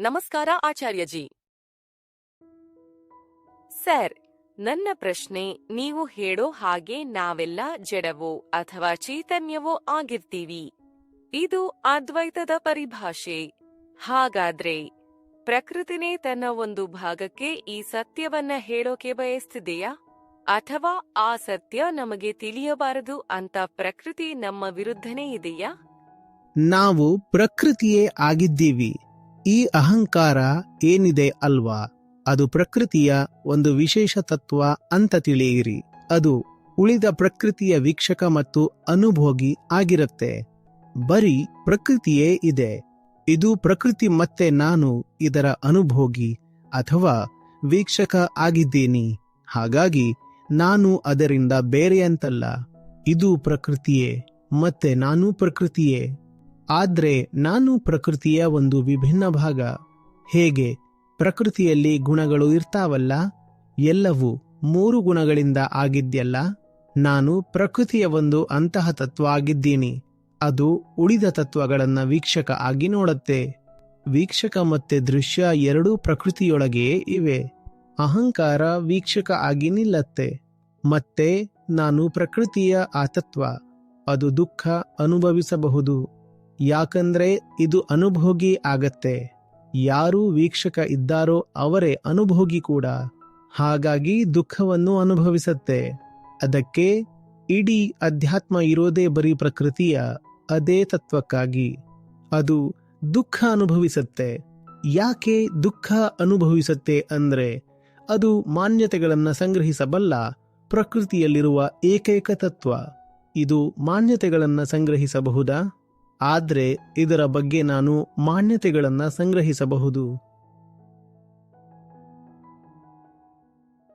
ನಮಸ್ಕಾರ ಆಚಾರ್ಯಜಿ. ಸರ್, ನನ್ನ ಪ್ರಶ್ನೆ, ನೀವು ಹೇಳೋ ಹಾಗೆ ನಾವೆಲ್ಲ ಜಡವೋ ಅಥವಾ ಚೈತನ್ಯವೋ ಆಗಿರ್ತೀವಿ. ಇದು ಅದ್ವೈತದ ಪರಿಭಾಷೆ. ಹಾಗಾದ್ರೆ, ಪ್ರಕೃತಿನೇ ತನ್ನ ಒಂದು ಭಾಗಕ್ಕೆ ಈ ಸತ್ಯವನ್ನ ಹೇಳೋಕೆ ಬಯಸ್ತಿದೆಯಾ? ಅಥವಾ ಆ ಸತ್ಯ ನಮಗೆ ತಿಳಿಯಬಾರದು ಅಂತ ಪ್ರಕೃತಿ ನಮ್ಮ ವಿರುದ್ಧನೇ ಇದೆಯಾ? ನಾವು ಪ್ರಕೃತಿಯೇ ಆಗಿದ್ದೀವಿ. ಈ ಅಹಂಕಾರ ಏನಿದೆ ಅಲ್ವಾ? ಅದು ಪ್ರಕೃತಿಯ ಒಂದು ವಿಶೇಷ ತತ್ವ ಅಂತ ತಿಳಿಯಿರಿ. ಅದು ಉಳಿದ ಪ್ರಕೃತಿಯ ವೀಕ್ಷಕ ಮತ್ತು ಅನುಭೋಗಿ ಆಗಿರುತ್ತೆ. ಬರೀ ಪ್ರಕೃತಿಯೇ ಇದೆ. ಇದು ಪ್ರಕೃತಿ ಮತ್ತೆ ನಾನು ಇದರ ಅನುಭೋಗಿ ಅಥವಾ ವೀಕ್ಷಕ ಆಗಿದ್ದೀನಿ. ಹಾಗಾಗಿ ನಾನು ಅದರಿಂದ ಬೇರೆಯಂತಲ್ಲ. ಇದು ಪ್ರಕೃತಿಯೇ ಮತ್ತೆ ನಾನು ಪ್ರಕೃತಿಯೇ. ಆದ್ರೆ ನಾನು ಪ್ರಕೃತಿಯ ಒಂದು ವಿಭಿನ್ನ ಭಾಗ. ಹೇಗೆ? ಪ್ರಕೃತಿಯಲ್ಲಿ ಗುಣಗಳು ಇರ್ತಾವಲ್ಲ? ಎಲ್ಲವೂ ಮೂರು ಗುಣಗಳಿಂದ ಆಗಿದ್ಯಲ್ಲ? ನಾನು ಪ್ರಕೃತಿಯ ಒಂದು ಅಂತಹ ತತ್ವ ಆಗಿದ್ದೀನಿ. ಅದು ಉಳಿದ ತತ್ವಗಳನ್ನು ವೀಕ್ಷಕ ಆಗಿ ನೋಡತ್ತೆ. ವೀಕ್ಷಕ ಮತ್ತೆ ದೃಶ್ಯ ಎರಡೂ ಪ್ರಕೃತಿಯೊಳಗೆ ಇವೆ. ಅಹಂಕಾರ ವೀಕ್ಷಕ ಆಗಿ ನಿಲ್ಲತ್ತೆ. ಮತ್ತೆ ನಾನು ಪ್ರಕೃತಿಯ ಆ ತತ್ವ. ಅದು ದುಃಖ ಅನುಭವಿಸಬಹುದು. ಯಾಕಂದ್ರೆ ಇದು ಅನುಭೋಗಿ ಆಗತ್ತೆ. ಯಾರು ವೀಕ್ಷಕ ಇದ್ದಾರೋ ಅವರೇ ಅನುಭೋಗಿ ಕೂಡ. ಹಾಗಾಗಿ ದುಃಖವನ್ನು ಅನುಭವಿಸತ್ತೆ. ಅದಕ್ಕೆ ಇಡೀ ಅಧ್ಯಾತ್ಮ ಇರೋದೇ ಬರೀ ಪ್ರಕೃತಿಯ ಅದೇ ತತ್ವಕ್ಕಾಗಿ. ಅದು ದುಃಖ ಅನುಭವಿಸತ್ತೆ. ಯಾಕೆ ದುಃಖ ಅನುಭವಿಸತ್ತೆ ಅಂದ್ರೆ ಅದು ಮಾನ್ಯತೆಗಳನ್ನ ಸಂಗ್ರಹಿಸಬಲ್ಲ ಪ್ರಕೃತಿಯಲ್ಲಿರುವ ಏಕೈಕ ತತ್ವ. ಇದು ಮಾನ್ಯತೆಗಳನ್ನ ಸಂಗ್ರಹಿಸಬಹುದಾ? ಆದ್ರೆ ಇದರ ಬಗ್ಗೆ ನಾನು ಮಾನ್ಯತೆಗಳನ್ನು ಸಂಗ್ರಹಿಸಬಹುದು.